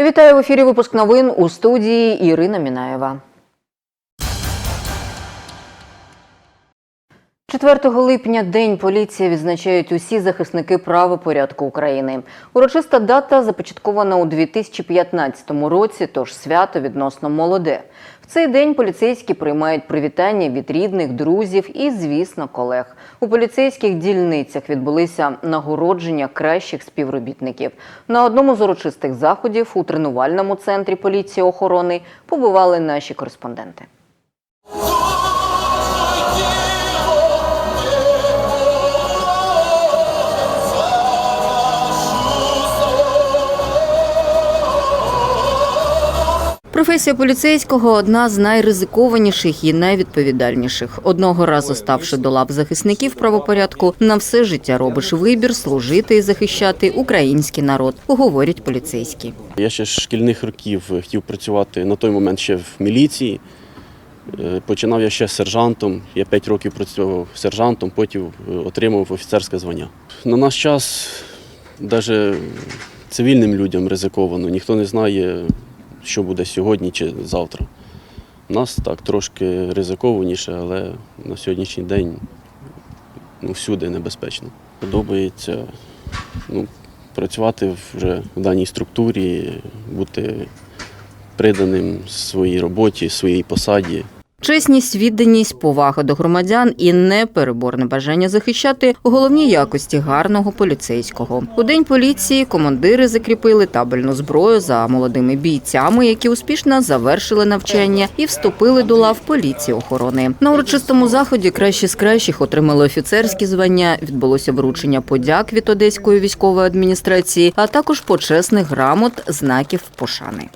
Вітаю в ефірі. Випуск новин у студії Ірина Мінаєва. 4 липня День поліції відзначають усі захисники правопорядку України. Урочиста дата започаткована у 2015 році, тож свято відносно молоде. Цей день поліцейські приймають привітання від рідних, друзів і, звісно, колег. У поліцейських дільницях відбулися нагородження кращих співробітників. На одному з урочистих заходів у тренувальному центрі поліції охорони побували наші кореспонденти. Професія поліцейського одна з найризикованіших і найвідповідальніших. Одного разу ставши до лав захисників правопорядку, на все життя робиш вибір служити і захищати український народ, говорять поліцейські. Я ще з шкільних років хотів працювати на той момент ще в міліції. Е, Починав я ще сержантом. Я 5 років працював сержантом, потім е, отримав офіцерське звання. На наш час навіть цивільним людям ризиковано. Ніхто не знає, що буде сьогодні чи завтра. У нас так трошки ризикованіше, але на сьогоднішній день ну, всюди небезпечно. Подобається ну, працювати вже в даній структурі, бути приданим своїй роботі, своїй посаді. Чесність, відданість, повага до громадян і непереборне бажання захищати головні якості гарного поліцейського. У день поліції командири закріпили табельну зброю за молодими бійцями, які успішно завершили навчання і вступили до лав поліції охорони. На урочистому заході кращі з кращих отримали офіцерські звання. Відбулося вручення подяк від одеської військової адміністрації, а також почесних грамот, знаків пошани.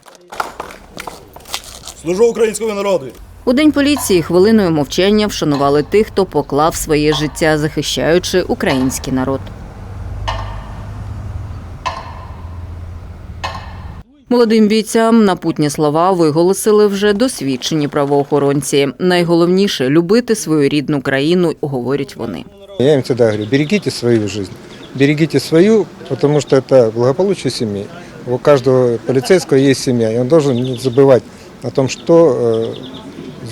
Служу українському народу. У день поліції хвилиною мовчання вшанували тих, хто поклав своє життя, захищаючи український народ. Молодим бійцям напутні слова виголосили вже досвідчені правоохоронці. Найголовніше любити свою рідну країну, говорять вони. Я им всегда говорю, берегите свою жизнь. Берегите свою, потому что это благополучие семьи. У каждого полицейского есть семья, и он должен не забывать о том, что э,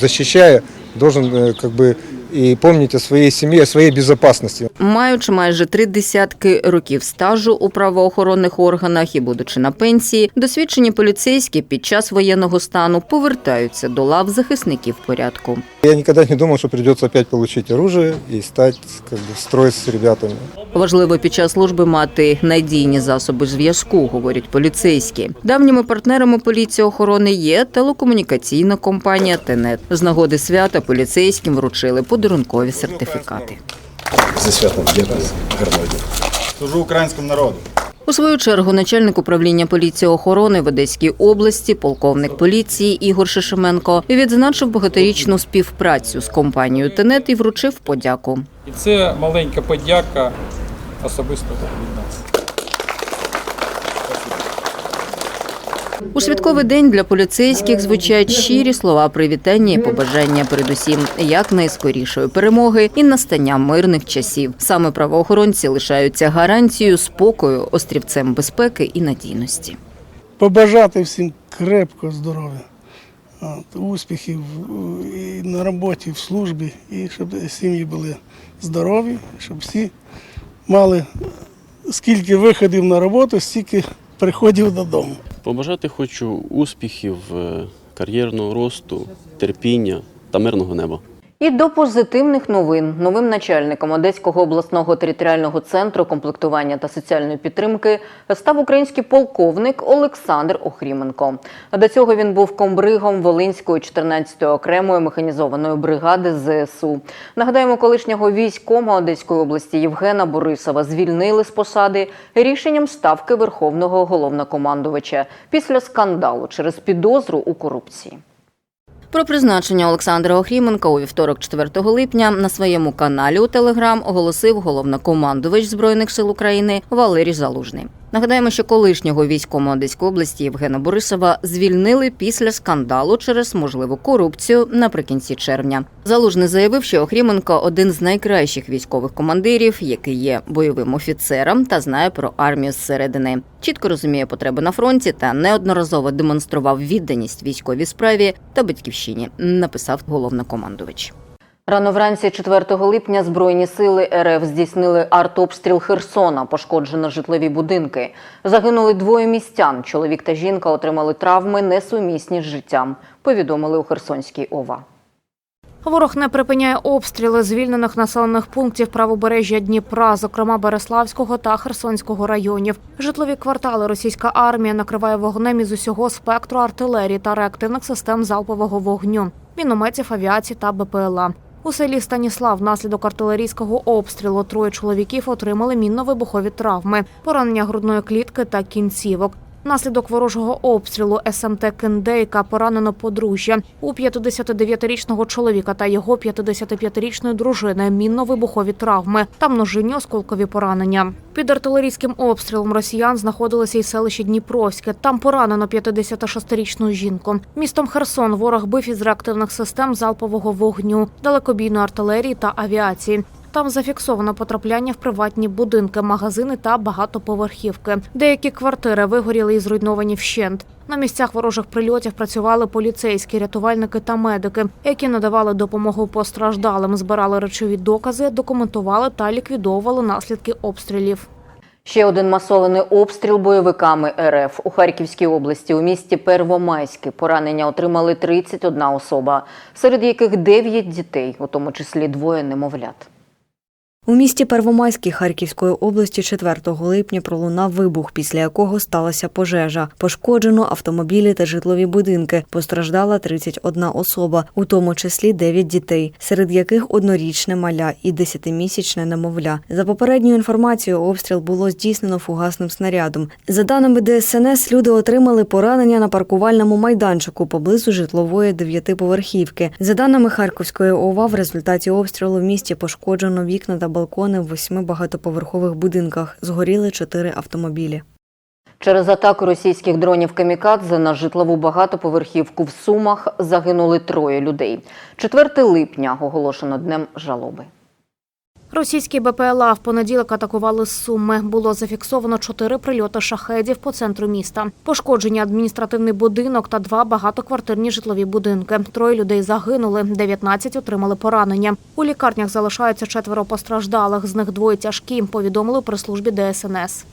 защищая, должен э, как бы и помнить о своей семье, о своей безопасности. Маючи майже три десятки років стажу у правоохоронних органах і будучи на пенсії, досвідчені поліцейські під час воєнного стану повертаються до лав захисників порядку. Я никогда не думал, что придется опять получить оружие и стать как бы, в строй с ребятами. Важливо під час служби мати надійні засоби зв'язку, говорять поліцейські. Давніми партнерами поліції охорони є телекомунікаційна компанія Тенет. З нагоди свята поліцейським вручили подарункові сертифікати. Зі святом дякую. Гарного дня. Служу українському народу. У свою чергу начальник управління поліції охорони в Одеській області, полковник поліції Ігор Шишименко відзначив багаторічну співпрацю з компанією Тенет і вручив подяку. І це маленька подяка особисто від нас. У святковий день для поліцейських звучать щирі слова привітання і побажання, передусім якнайскорішої перемоги і настання мирних часів. Саме правоохоронці лишаються гарантією спокою, острівцем безпеки і надійності. побажати всім крепкого здоров'я, успіхів е, і на роботі, в службі, і щоб сім'ї були здорові, щоб всі мали скільки виходів на роботу, стільки приходів додому. Побажати хочу успіхів, е, кар'єрного росту, терпіння та мирного неба. І до позитивних новин новим начальником Одеського обласного територіального центру комплектування та соціальної підтримки став український полковник Олександр Охріменко. До цього він був комбригом Волинської 14-ї окремої механізованої бригади ЗСУ. Нагадаємо, колишнього військома Одеської області Євгена Борисова звільнили з посади рішенням ставки Верховного головнокомандувача після скандалу через підозру у корупції. Про призначення Олександра Охріменка у вівторок, 4 липня, на своєму каналі у Телеграм оголосив головнокомандувач Збройних сил України Валерій Залужний. Нагадаємо, що колишнього військома Одеської області Євгена Борисова звільнили після скандалу через можливу корупцію наприкінці червня. Залужний заявив, що Охріменко один з найкращих військових командирів, який є бойовим офіцером та знає про армію зсередини. Чітко розуміє потреби на фронті та неодноразово демонстрував відданість військовій справі та батьківщині. Написав головнокомандувач. Рано вранці 4 липня Збройні сили РФ здійснили артобстріл Херсона, пошкоджено житлові будинки. Загинули двоє містян. Чоловік та жінка отримали травми несумісні з життям. Повідомили у Херсонській ОВА. Ворог не припиняє обстріли звільнених населених пунктів правобережжя Дніпра, зокрема Береславського та Херсонського районів. Житлові квартали російська армія накриває вогнем із усього спектру артилерії та реактивних систем залпового вогню, мінометів, авіації та БПЛА. У селі Станіслав внаслідок артилерійського обстрілу троє чоловіків отримали мінно-вибухові травми, поранення грудної клітки та кінцівок. Внаслідок ворожого обстрілу СМТ Кендейка поранено подружжя у 59-річного чоловіка та його 55-річної дружини мінно-вибухові травми та множинні осколкові поранення. Під артилерійським обстрілом росіян знаходилося й селище Дніпровське. Там поранено 56-річну жінку. Містом Херсон ворог бив із реактивних систем залпового вогню, далекобійної артилерії та авіації. Там зафіксовано потрапляння в приватні будинки, магазини та багатоповерхівки. Деякі квартири вигоріли і зруйновані вщент. На місцях ворожих прильотів працювали поліцейські, рятувальники та медики, які надавали допомогу постраждалим, збирали речові докази, документували та ліквідовували наслідки обстрілів. Ще один масований обстріл бойовиками РФ у Харківській області у місті Первомайське. Поранення отримали 31 особа, серед яких 9 дітей, у тому числі двоє немовлят. У місті Первомайській Харківської області 4 липня пролунав вибух, після якого сталася пожежа. Пошкоджено автомобілі та житлові будинки. Постраждала 31 особа, у тому числі 9 дітей, серед яких однорічне маля і 10-місячне немовля. За попередньою інформацією, обстріл було здійснено фугасним снарядом. За даними ДСНС, люди отримали поранення на паркувальному майданчику поблизу житлової дев'ятиповерхівки. За даними Харківської ОВА, в результаті обстрілу в місті пошкоджено вікна та балкони в восьми багатоповерхових будинках. Згоріли чотири автомобілі. Через атаку російських дронів «Камікадзе» на житлову багатоповерхівку в Сумах загинули троє людей. 4 липня оголошено днем жалоби. Російські БПЛА в понеділок атакували з Суми. Було зафіксовано чотири прильоти шахедів по центру міста. Пошкоджені адміністративний будинок та два багатоквартирні житлові будинки. Троє людей загинули, 19 отримали поранення. У лікарнях залишаються четверо постраждалих. З них двоє тяжкі. Повідомили при службі ДСНС.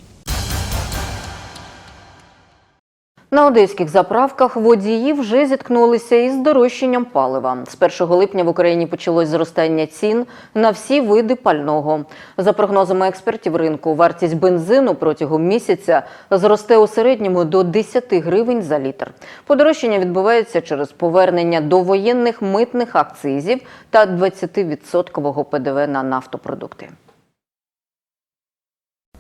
На одеських заправках водії вже зіткнулися із здорожчанням палива. З 1 липня в Україні почалось зростання цін на всі види пального. За прогнозами експертів ринку, вартість бензину протягом місяця зросте у середньому до 10 гривень за літр. Подорожчання відбувається через повернення довоєнних митних акцизів та 20% ПДВ на нафтопродукти.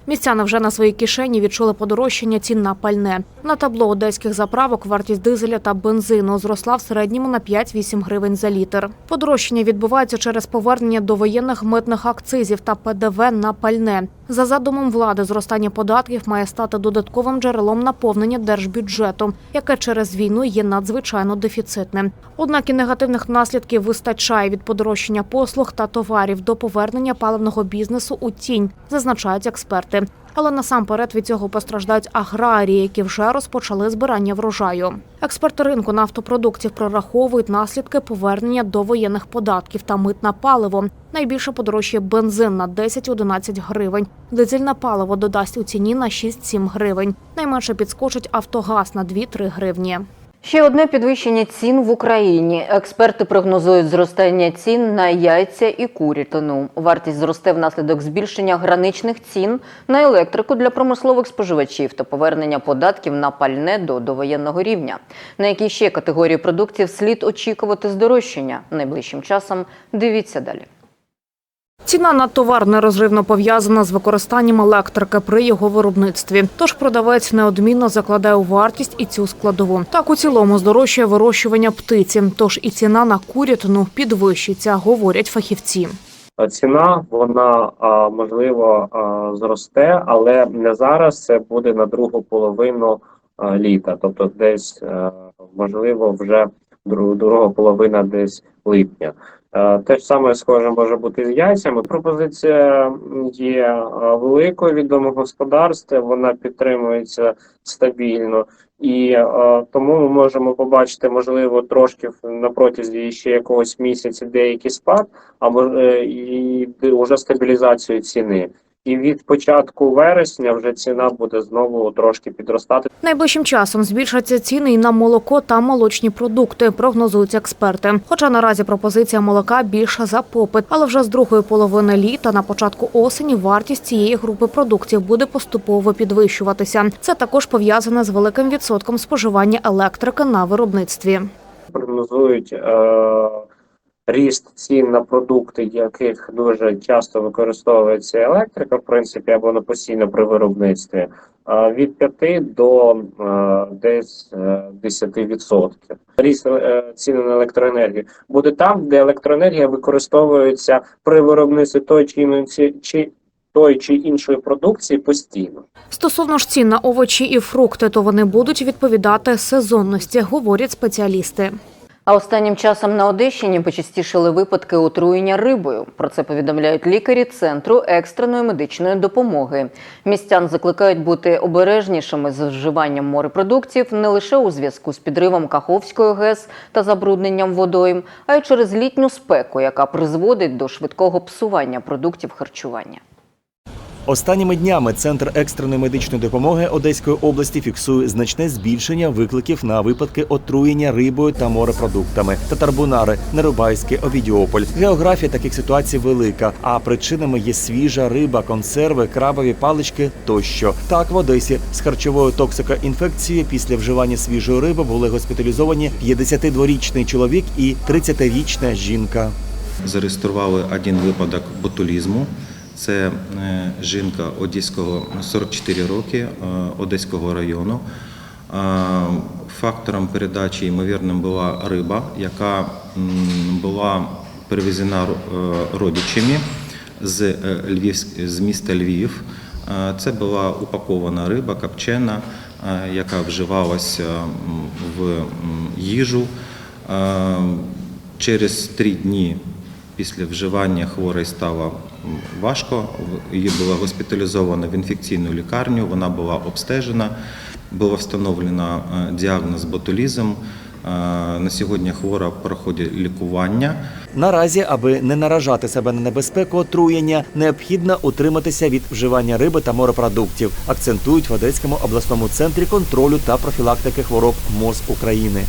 Містяни вже на своїй кишені відчули подорожчання цін на пальне. На табло одеських заправок вартість дизеля та бензину зросла в середньому на 5-8 гривень за літр. Подорожчання відбувається через повернення до воєнних митних акцизів та ПДВ на пальне. За задумом влади, зростання податків має стати додатковим джерелом наповнення держбюджету, яке через війну є надзвичайно дефіцитним. Однак і негативних наслідків вистачає від подорожчання послуг та товарів до повернення паливного бізнесу у тінь, зазначають експерти. Але насамперед від цього постраждають аграрії, які вже розпочали збирання врожаю. Експерти ринку нафтопродуктів прораховують наслідки повернення до воєнних податків та мит на паливо. Найбільше подорожчає бензин на 10-11 гривень. Дизельне паливо додасть у ціні на 6-7 гривень. Найменше підскочить Автогаз на 2-3 гривні. Ще одне підвищення цін в Україні. Експерти прогнозують зростання цін на яйця і курятину. Вартість зросте внаслідок збільшення граничних цін на електрику для промислових споживачів та повернення податків на пальне до довоєнного рівня. На які ще категорії продуктів слід очікувати здорожчання найближчим часом? Дивіться далі. Ціна на товар нерозривно пов'язана з використанням електрики при його виробництві. Тож продавець неодмінно закладає у вартість і цю складову. Так у цілому здорожчує вирощування птиці. Тож і ціна на курятину підвищиться, говорять фахівці. ціна вона можливо зросте, але не зараз. Це буде на другу половину літа, тобто десь можливо вже друга половина десь липня. Е, Те ж саме схоже може бути з яйцями. Пропозиція є е, великою від домогосподарства, вона підтримується стабільно, і е, тому ми можемо побачити, можливо, трошки на протязі ще якогось місяця деякий спад, або е, і вже стабілізацію ціни. І від початку вересня вже ціна буде знову трошки підростати. Найближчим часом збільшаться ціни і на молоко та молочні продукти, прогнозують експерти. Хоча наразі пропозиція молока більша за попит, але вже з другої половини літа на початку осені вартість цієї групи продуктів буде поступово підвищуватися. Це також пов'язане з великим відсотком споживання електрики на виробництві. прогнозують е, ріст цін на продукти, яких дуже часто використовується електрика, в принципі, або на постійно при виробництві, е, від 5 до е, десь е, 10%. Ріст е, ціни на електроенергію буде там, де електроенергія використовується при виробництві той чи іншої чи той чи іншої продукції постійно. Стосовно ж цін на овочі і фрукти, то вони будуть відповідати сезонності, говорять спеціалісти. А останнім часом на Одещині почастішили випадки отруєння рибою. Про це повідомляють лікарі Центру екстреної медичної допомоги. Містян закликають бути обережнішими з вживанням морепродуктів не лише у зв'язку з підривом Каховської ГЕС та забрудненням водойм, а й через літню спеку, яка призводить до швидкого псування продуктів харчування. Останніми днями Центр екстреної медичної допомоги Одеської області фіксує значне збільшення викликів на випадки отруєння рибою та морепродуктами. Татарбунари, Нерубайське, Овідіополь. Географія таких ситуацій велика, а причинами є свіжа риба, консерви, крабові палички тощо. Так в Одесі з харчовою токсикоінфекцією після вживання свіжої риби були госпіталізовані 52-річний чоловік і 30-річна жінка. Зареєстрували один випадок ботулізму. Це е, жінка одеського 44 роки е, Одеського району. Е, Фактором передачі ймовірним була риба, яка була перевезена родичами з з міста Львів. Це була упакована риба, копчена, яка вживалася в їжу. Через три дні після вживання хворої стало м, важко. Її було госпіталізовано в інфекційну лікарню. Вона була обстежена. Було встановлено е, діагноз ботулізм. Е, На сьогодні хвора проходить лікування. Наразі, аби не наражати себе на небезпеку отруєння, необхідно утриматися від вживання риби та морепродуктів, акцентують в Одеському обласному центрі контролю та профілактики хвороб МОЗ України.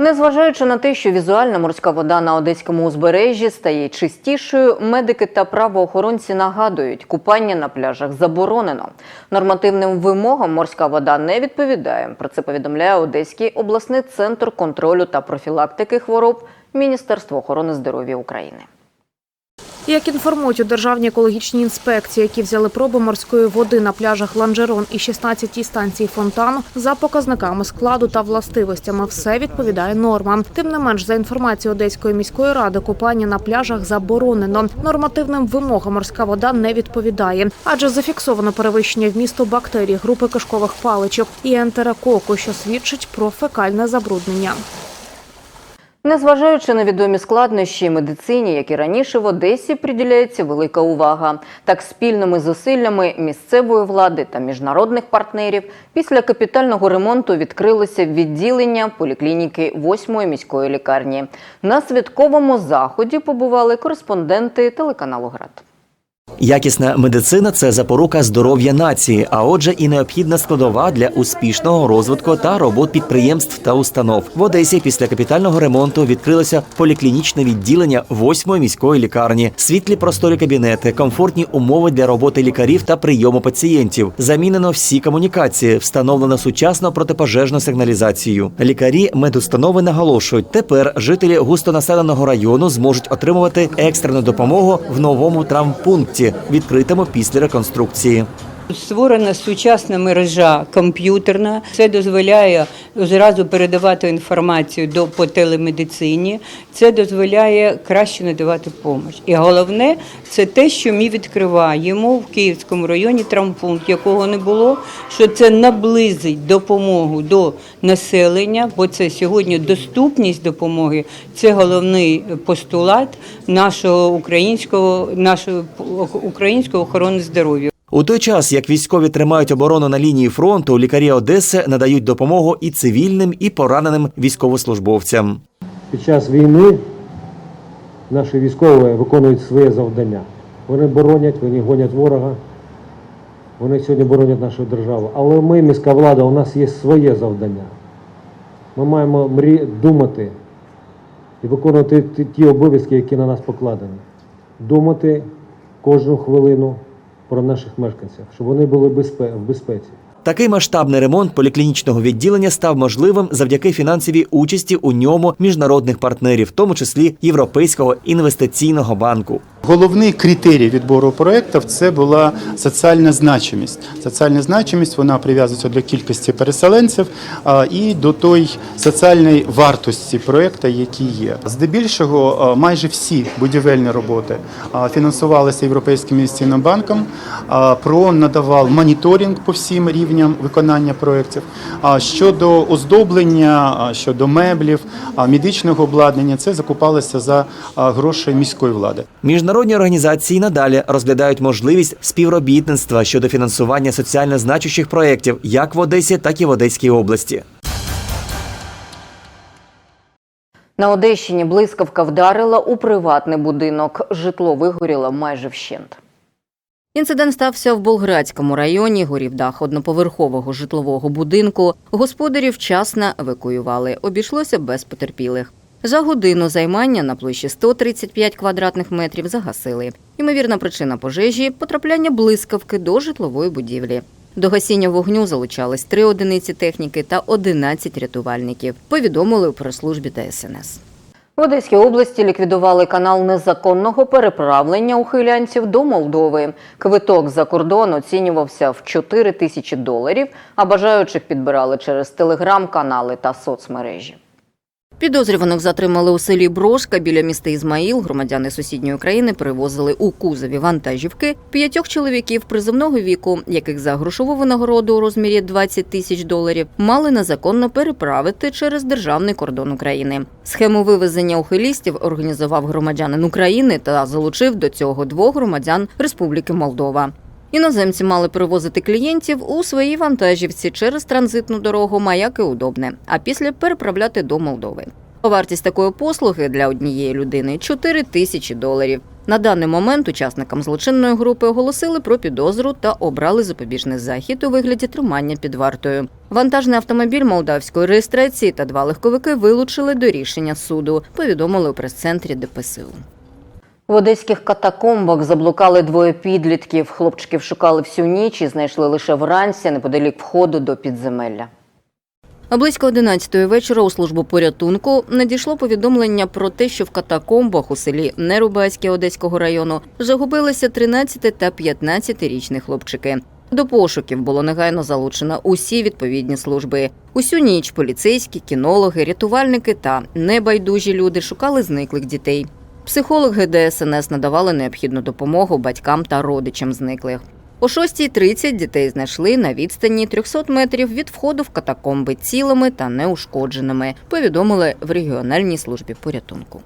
Незважаючи на те, що візуальна морська вода на одеському узбережжі стає чистішою, медики та правоохоронці нагадують, купання на пляжах заборонено. Нормативним вимогам морська вода не відповідає. Про це повідомляє Одеський обласний центр контролю та профілактики хвороб Міністерства охорони здоров'я України. Як інформують у Державній екологічній інспекції, які взяли проби морської води на пляжах Ланжерон і 16 станцій фонтану, за показниками складу та властивостями все відповідає нормам. Тим не менш, за інформацією Одеської міської ради, купання на пляжах заборонено. Нормативним вимогам морська вода не відповідає, адже зафіксовано перевищення вмісту бактерій групи кишкових паличок і ентерококу, що свідчить про фекальне забруднення. Незважаючи на відомі складнощі медицині, як і раніше в Одесі приділяється велика увага. Так, спільними зусиллями місцевої влади та міжнародних партнерів після капітального ремонту відкрилося відділення поліклініки 8-ї міської лікарні. На святковому заході побували кореспонденти телеканалу Град. Якісна медицина це запорука здоров'я нації, а отже, і необхідна складова для успішного розвитку та робот підприємств та установ. В Одесі після капітального ремонту відкрилося поліклінічне відділення восьмої міської лікарні, світлі просторі кабінети, комфортні умови для роботи лікарів та прийому пацієнтів. Замінено всі комунікації, встановлено сучасну протипожежну сигналізацію. Лікарі медустанови наголошують, тепер жителі густонаселеного району зможуть отримувати екстрену допомогу в новому травмпункті, відкритому після реконструкції. Створена сучасна мережа комп'ютерна. Це дозволяє зразу передавати інформацію до по телемедицині. Це дозволяє краще надавати допомогу. І головне це те, що ми відкриваємо в Київському районі травмпункт, якого не було. Що це наблизить допомогу до населення, бо це сьогодні доступність допомоги. Це головний постулат нашого українського нашої української охорони здоров'я. У той час, як військові тримають оборону на лінії фронту, лікарі Одеси надають допомогу і цивільним, і пораненим військовослужбовцям. Під час війни наші військові виконують своє завдання. Вони боронять, вони гонять ворога. Вони сьогодні боронять нашу державу. Але ми, міська влада, у нас є своє завдання. Ми маємо мрі... думати і виконувати ті- обов'язки, які на нас покладені. Думати кожну хвилину про наших мешканців, щоб вони були в безпеці. Такий масштабний ремонт поліклінічного відділення став можливим завдяки фінансовій участі у ньому міжнародних партнерів, в тому числі Європейського інвестиційного банку. Головний критерій відбору проєктів це була соціальна значимість. Соціальна значимість вона прив'язується до кількості переселенців і до той соціальної вартості проєкту, який є. Здебільшого майже всі будівельні роботи фінансувалися Європейським інвестиційним банком. ПРО надавав моніторинг по всім рівням виконання проєктів. А щодо оздоблення, щодо меблів, медичного обладнання, це закупалося за гроші міської влади. Міжнародні організації надалі розглядають можливість співробітництва щодо фінансування соціально значущих проєктів як в Одесі, так і в Одеській області. На Одещині блискавка вдарила у приватний будинок. Житло вигоріло майже вщент. Інцидент стався в Болградському районі. Горів дах одноповерхового житлового будинку. Господарів вчасно евакуювали. Обійшлося без потерпілих. За годину займання на площі 135 квадратних метрів загасили. Ймовірна причина пожежі потрапляння блискавки до житлової будівлі. До гасіння вогню залучались три одиниці техніки та 11 рятувальників. Повідомили у прес-службі ДСНС. В Одеській області ліквідували канал незаконного переправлення ухилянців до Молдови. Квиток за кордон оцінювався в 4 тисячі доларів, а бажаючих підбирали через телеграм-канали та соцмережі. Підозрюваних затримали у селі Брошка біля міста Ізмаїл. Громадяни сусідньої країни перевозили у кузові вантажівки п'ятьох чоловіків призовного віку, яких за грошову винагороду у розмірі 20 тисяч доларів мали незаконно переправити через державний кордон України. Схему вивезення ухилістів організував громадянин України та залучив до цього двох громадян Республіки Молдова. Іноземці мали перевозити клієнтів у своїй вантажівці через транзитну дорогу Маяки Удобне, а після переправляти до Молдови. Вартість такої послуги для однієї людини 4 тисячі доларів. На даний момент учасникам злочинної групи оголосили про підозру та обрали запобіжний захід у вигляді тримання під вартою. Вантажний автомобіль молдавської реєстрації та два легковики вилучили до рішення суду. Повідомили у прес-центрі ДПСУ. В одеських катакомбах заблукали двоє підлітків. Хлопчиків шукали всю ніч і знайшли лише вранці неподалік входу до підземелля. А близько 11-ї вечора у службу порятунку надійшло повідомлення про те, що в катакомбах у селі Нерубайське Одеського району загубилися 13 та 15-річні хлопчики. До пошуків було негайно залучено усі відповідні служби. Усю ніч поліцейські, кінологи, рятувальники та небайдужі люди шукали зниклих дітей. Психологи ДСНС надавали необхідну допомогу батькам та родичам зниклих. О 6.30 дітей знайшли на відстані 300 метрів від входу в катакомби цілими та неушкодженими, повідомили в регіональній службі порятунку.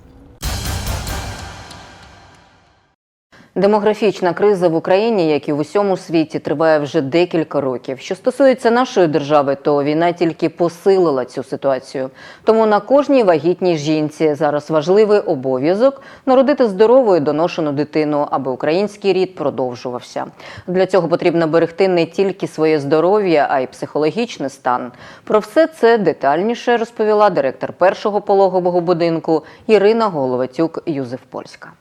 Демографічна криза в Україні, як і в усьому світі, триває вже декілька років. Що стосується нашої держави, то війна тільки посилила цю ситуацію. Тому на кожній вагітній жінці зараз важливий обов'язок народити здорову і доношену дитину, аби український рід продовжувався. Для цього потрібно берегти не тільки своє здоров'я, а й психологічний стан. Про все це детальніше розповіла директор першого пологового будинку Ірина Головатюк Юзеф Польська.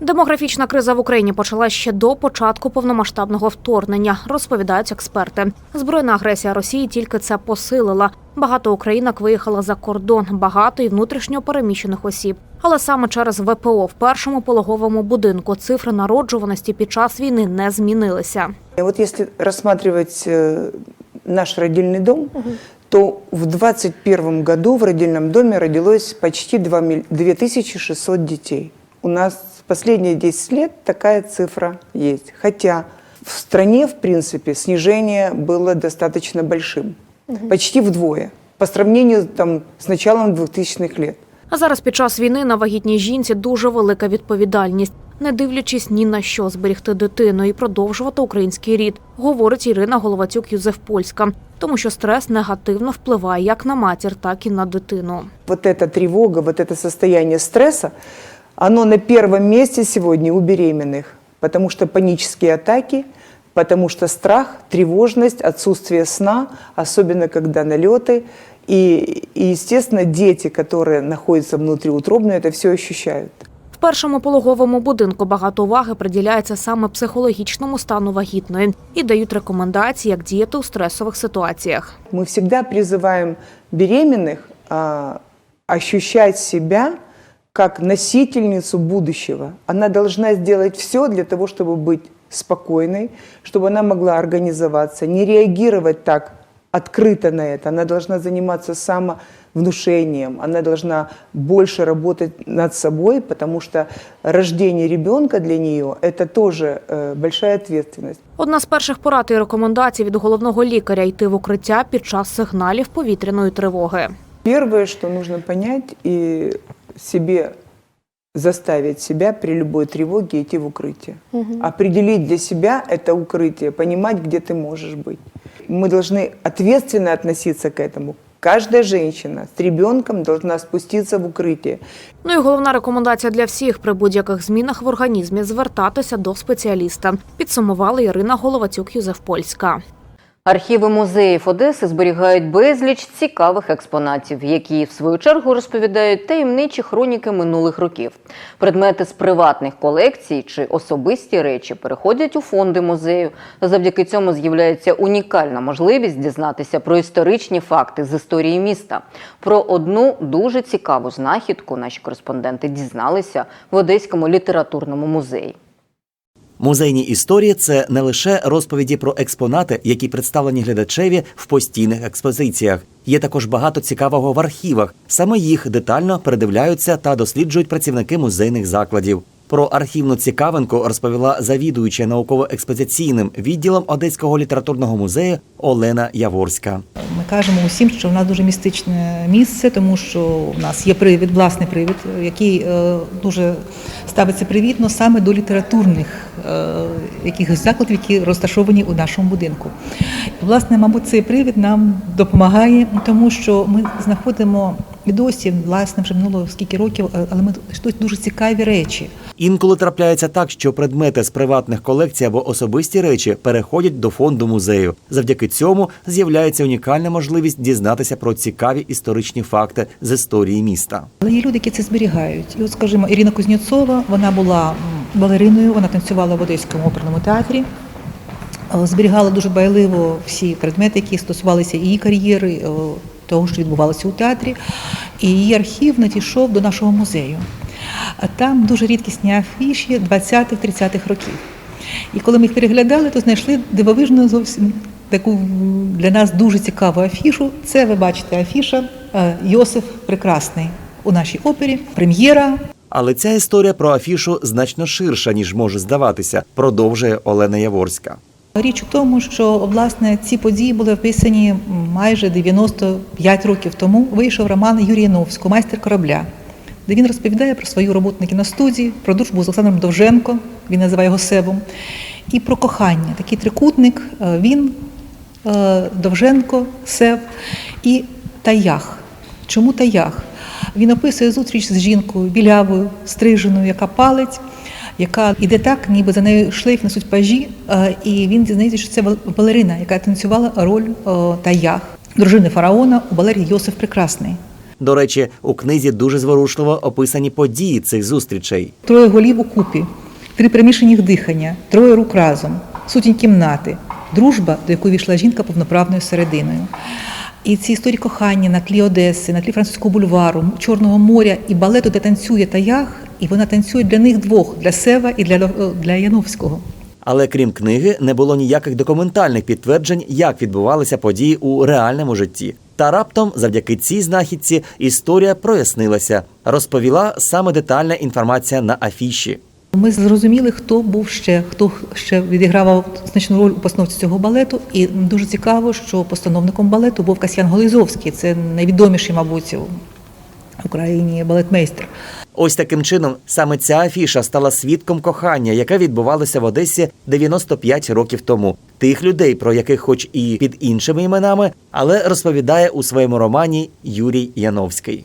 Демографічна криза в Україні почалась ще до початку повномасштабного вторгнення, розповідають експерти. Збройна агресія Росії тільки це посилила. Багато українок виїхало за кордон, багато і внутрішньо переміщених осіб. Але саме через ВПО в першому пологовому будинку цифри народжуваності під час війни не змінилися. И вот если рассматривать э, наш родильный дом, то в 2021 году в родильном доме родилось почти 2 миль- 2600 детей. У нас последние 10 лет такая цифра есть. Хотя в стране, в принципе, снижение было достаточно большим. Почти вдвое. По сравнению там, с началом 2000-х лет. А зараз під час війни на вагітній жінці дуже велика відповідальність, не дивлячись ні на що зберегти дитину і продовжувати український рід, говорить Ірина Головацюк Юзеф Польська, тому що стрес негативно впливає як на матір, так і на дитину. вот эта тревога, вот это состояние стресса, оно на первом месте сегодня у беременных, потому что панические атаки, потому что страх, тревожность, отсутствие сна, особенно когда налеты. И, и, естественно, дети, которые находятся внутриутробно, это все ощущают. В першому пологовому будинку багато уваги приділяється саме психологічному стану вагітної і дають рекомендації, як діяти у стресових ситуаціях. Мы всегда призываем беременных а, ощущать себя как носительницу будущего. Она должна сделать все для того, чтобы быть спокойной, чтобы она могла организоваться, не реагировать так открыто на это. Она должна заниматься самовнушением, она должна больше работать над собой, потому что рождение ребенка для нее – это тоже э, большая ответственность. Одна з перших порад і рекомендацій від головного лікаря йти в укриття під час сигналів повітряної тривоги. Первое, что нужно понять и себе заставить себя при любой тревоге идти в укрытие. Определить для себя это укрытие, понимать, где ты можешь быть. Мы должны ответственно относиться к этому. Каждая женщина с ребенком должна спуститься в укрытие. Ну і головна рекомендація для всіх при будь-яких змінах в організмі звертатися до спеціаліста. Підсумувала Ірина Головацюк Юзеф Польська. Архіви музеїв Одеси зберігають безліч цікавих експонатів, які в свою чергу розповідають таємничі хроніки минулих років. Предмети з приватних колекцій чи особисті речі переходять у фонди музею. Завдяки цьому з'являється унікальна можливість дізнатися про історичні факти з історії міста. Про одну дуже цікаву знахідку наші кореспонденти дізналися в Одеському літературному музеї. Музейні історії це не лише розповіді про експонати, які представлені глядачеві в постійних експозиціях. Є також багато цікавого в архівах. Саме їх детально передивляються та досліджують працівники музейних закладів. Про архівну цікавинку розповіла завідуюча науково-експозиційним відділом Одеського літературного музею Олена Яворська. Ми кажемо усім, що в нас дуже містичне місце, тому що в нас є привід, власний привід, який е, дуже ставиться привітно саме до літературних е, якихось закладів, які розташовані у нашому будинку. І, власне, мабуть, цей привід нам допомагає, тому що ми знаходимо і досі, власне, вже минуло скільки років, е, але ми дуже цікаві речі. Інколи трапляється так, що предмети з приватних колекцій або особисті речі переходять до фонду музею. Завдяки цьому з'являється унікальна можливість дізнатися про цікаві історичні факти з історії міста. Але є люди, які це зберігають. І от, скажімо, Ірина Кузнєцова, вона була балериною, вона танцювала в Одеському оперному театрі. Е, Зберігала дуже байливо всі предмети, які стосувалися її кар'єри, е, того, що відбувалося у театрі. І її архів надійшов до нашого музею. Там дуже рідкісні афіші 20-30-х років. І коли ми їх переглядали, то знайшли дивовижну зовсім таку для нас дуже цікаву афішу. Це ви бачите афіша е, Йосиф Прекрасний у нашій опері, прем'єра. Але ця історія про афішу значно ширша, ніж може здаватися, продовжує Олена Яворська. Річ у тому, що власне ці події були описані майже 95 років тому. Вийшов роман Юрія Яновського Майстер корабля, де він розповідає про свою роботу на кіностудії, про дружбу з Олександром Довженко, він називає його Себом, і про кохання. Такий трикутник е, він, Довженко, Себ і Таях. Чому Таях? Він описує зустріч з жінкою білявою, стриженою, яка палить яка іде так, ніби за нею шлейф несуть пажі, е, і він дізнається, що це балерина, яка танцювала роль е, Таях, дружини фараона у балері Йосиф Прекрасний. До речі, у книзі дуже зворушливо описані події цих зустрічей. Троє голів у купі, три примішаних дихання, троє рук разом, сутінь кімнати, дружба, до якої війшла жінка повноправною серединою. І ці історії кохання на тлі Одеси, на тлі французького бульвару, Чорного моря і балету, де танцює Таях, і вона танцює для них двох для Сева і для, для Яновського. Але крім книги, не було ніяких документальних підтверджень, як відбувалися події у реальному житті. Та раптом, завдяки цій знахідці, історія прояснилася. Розповіла саме детальна інформація на афіші. Ми зрозуміли, хто був ще, хто ще відігравав значну роль у постановці цього балету. І дуже цікаво, що постановником балету був Касьян Голизовський. Це найвідоміший, мабуть, в Україні балетмейстер. Ось таким чином саме ця афіша стала свідком кохання, яке відбувалося в Одесі 95 років тому. Тих людей, про яких, хоч і під іншими іменами, але розповідає у своєму романі Юрій Яновський.